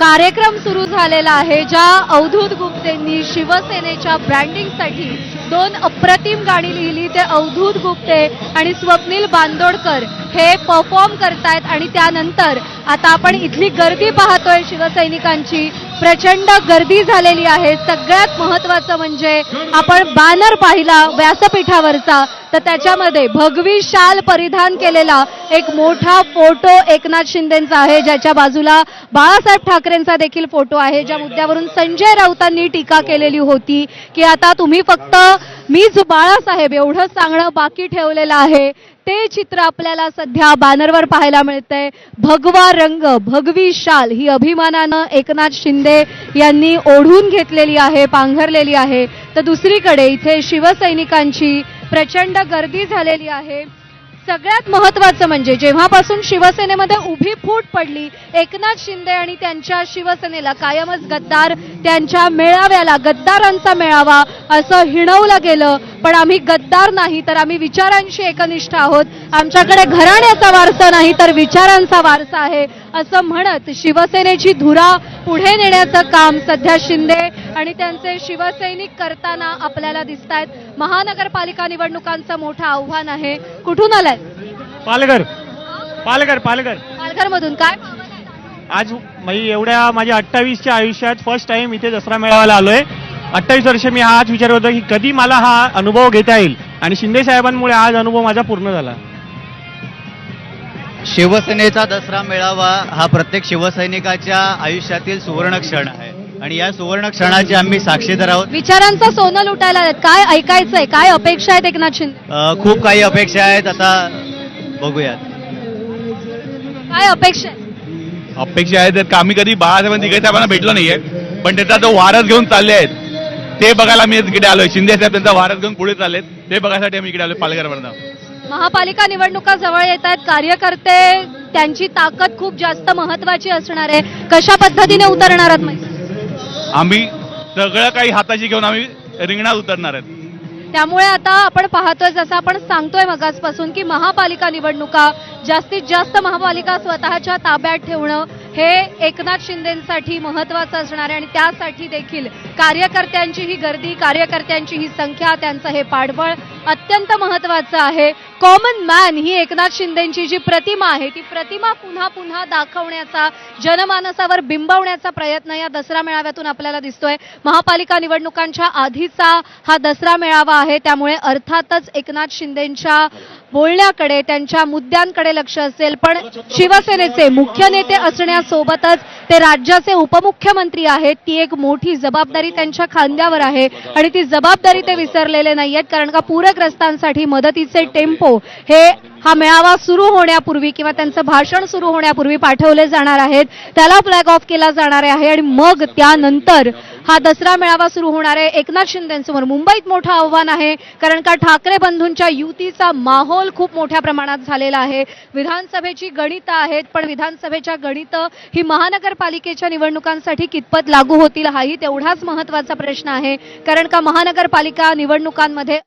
कार्यक्रम सुरू झालेला आहे ज्या अवधूत गुप्तेंनी शिवसेनेच्या ब्रँडिंगसाठी दोन अप्रतिम गाणी लिहिली. ते अवधूत गुप्ते आणि स्वप्नील बांदोडकर हे परफॉर्म करतायत आणि त्यानंतर आता आपण इथली गर्दी पाहतोय शिवसैनिकांची. प्रचंड गर्दी झालेली आहे. सगळ्यात महत्वाचं म्हणजे आपण बॅनर पाहिला व्यासपीठावरचा. तर त्याच्यामध्ये भगवी शाल परिधान केलेला एक मोठा फोटो एकनाथ शिंदेचा आहे. ज्याच्या बाजूला बाळासाहेब ठाकरेंचा देखील फोटो आहे. ज्या मुद्द्यावरून संजय राऊतांनी टीका केलेली होती की आता तुम्ही फक्त मीच बाळासाहेब एवढंच सांगणं बाकी ठेवलेलं आहे. ते चित्र आपल्याला सध्या बॅनरवर पाहायला मिळतंय. भगवा रंग भगवी शाल ही अभिमानानं एकनाथ शिंदे यांनी ओढून घेतलेली आहे पांघरलेली आहे. तर दुसरीकडे इथे शिवसैनिकांची प्रचंड गर्दी झालेली आहे. सगळ्यात महत्वाचं म्हणजे जेव्हापासून शिवसेनेमध्ये उभी फूट पडली एकनाथ शिंदे आणि त्यांच्या शिवसेनेला कायमच गद्दार त्यांच्या मेळाव्याला गद्दारांचा मेळावा असं हिणवलं गेलं. पण आम्ही गद्दार नाही तर आम्ही विचारांशी एकनिष्ठ आहोत. आमच्याकडे घराण्याचा वारसा नाही तर विचारांचा वारसा आहे असं म्हणत शिवसेनेची धुरा पुढे नेण्याचं काम सध्या शिंदे आणि त्यांचे शिवसैनिक करताना आपल्याला दिसत आहेत महानगरपालिका निवडणुकांचं मोठं आव्हान आहे. कुठून आलाय? पालघर. पालघर पालघर. पालघरमधून काय? आज म्हणजे एवढ्या माझ्या अठ्ठावीसच्या आयुष्यात फर्स्ट टाइम इथे दसरा मेळाव्याला आलोय. अठ्ठावीस वर्ष मी हाच विचार होतो की कधी मला हा अनुभव घेता येईल? आणि शिंदे साहेबांमुळे आज अनुभव माझा पूर्ण झाला. शिवसेनेचा दसरा मेळावा हा प्रत्येक शिवसैनिकाच्या आयुष्यातील सुवर्ण क्षण आहे. आणि या सुवर्ण क्षणाचे आम्ही साक्षीदार आहोत. विचारांचं सोनं लुटायला आलेत. काय ऐकायचंय? काय अपेक्षा आहेत एकनाथ शिंदे? अ, खूप काही अपेक्षा आहेत. आता बघूयात. काय अपेक्षा आहेत? अपेक्षा आहे तर आम्ही कधी बाळासाहेब दिघे साहेबांना भेटलो नाहीये. पण त्याचा तो वारस घेऊन चालले आहेत. ते बघायला मी इकडे आलोय. शिंदे साहेब त्यांचा वारस घेऊन पुढे चाललेत. ते बघायसाठी आम्ही इकडे आलोय पालघरवरनं. महापालिका निवडणुका जवळ येत आहेत. कार्यकर्ते त्यांची ताकद खूप जास्त महत्वाची असणार आहे. कशा पद्धतीने उतरणार आहात? आम्ही सगळं काही हाताशी घेऊन आम्ही रिंगणात उतरणार आहेत. त्यामुळे आता आपण पाहतोय जसं आपण सांगतोय मगासपासून की महापालिका निवडणुका जास्तीत जास्त महापालिका स्वतःच्या ताब्यात ठेवणं हे एकनाथ शिंदेसाठी महत्वाचं असणार आहे आणि त्यासाठी देखील कार्यकर्त्यांची ही गर्दी कार्यकर्त्यांची ही संख्या त्यांचं हे पाठबळ अत्यंत महत्वाचं आहे. कॉमन मॅन ही एकनाथ शिंदेची जी प्रतिमा आहे ती प्रतिमा पुन्हा पुन्हा दाखवण्याचा जनमानसावर बिंबवण्याचा प्रयत्न या दसरा मेळाव्यातून आपल्याला दिसतोय. महापालिका निवडणुकांच्या आधीचा हा दसरा मेळावा आहे त्यामुळे अर्थातच एकनाथ शिंदेच्या बोलण्याकडे त्यांच्या मुद्द्यांकडे लक्ष असेल. पण शिवसेनेचे मुख्य नेते असण्यासोबतच ते राज्याचे उपमुख्यमंत्री आहेत. ती एक मोठी जबाबदारी त्यांच्या खांद्यावर आहे आणि ती जबाबदारी ते विसरलेले नाहीयेत कारण का पूरग्रस्तांसाठी मदतीचे टेम्पो हे हा मेळावा सुरू होण्यापूर्वी किंवा त्यांचं भाषण सुरू होण्यापूर्वी पाठवले जाणार आहेत. त्याला फ्लॅग ऑफ केला जाणार आहे आणि मग त्यानंतर हा दसरा मेळावा सुरू होणार आहे. एकनाथ शिंदेसमोर मुंबईत मोठं आव्हान आहे. कारण का ठाकरे बंधूंच्या युतीचा माहोल खूप मोठ्या प्रमाणात झालेला आहे. विधानसभेची गणितं आहेत पण विधानसभेच्या गणितं ही महानगरपालिकेच्या निवडणुकांसाठी कितपत लागू होतील हाही तेवढाच महत्त्वाचा प्रश्न आहे. कारण का महानगरपालिका निवडणुकांमध्ये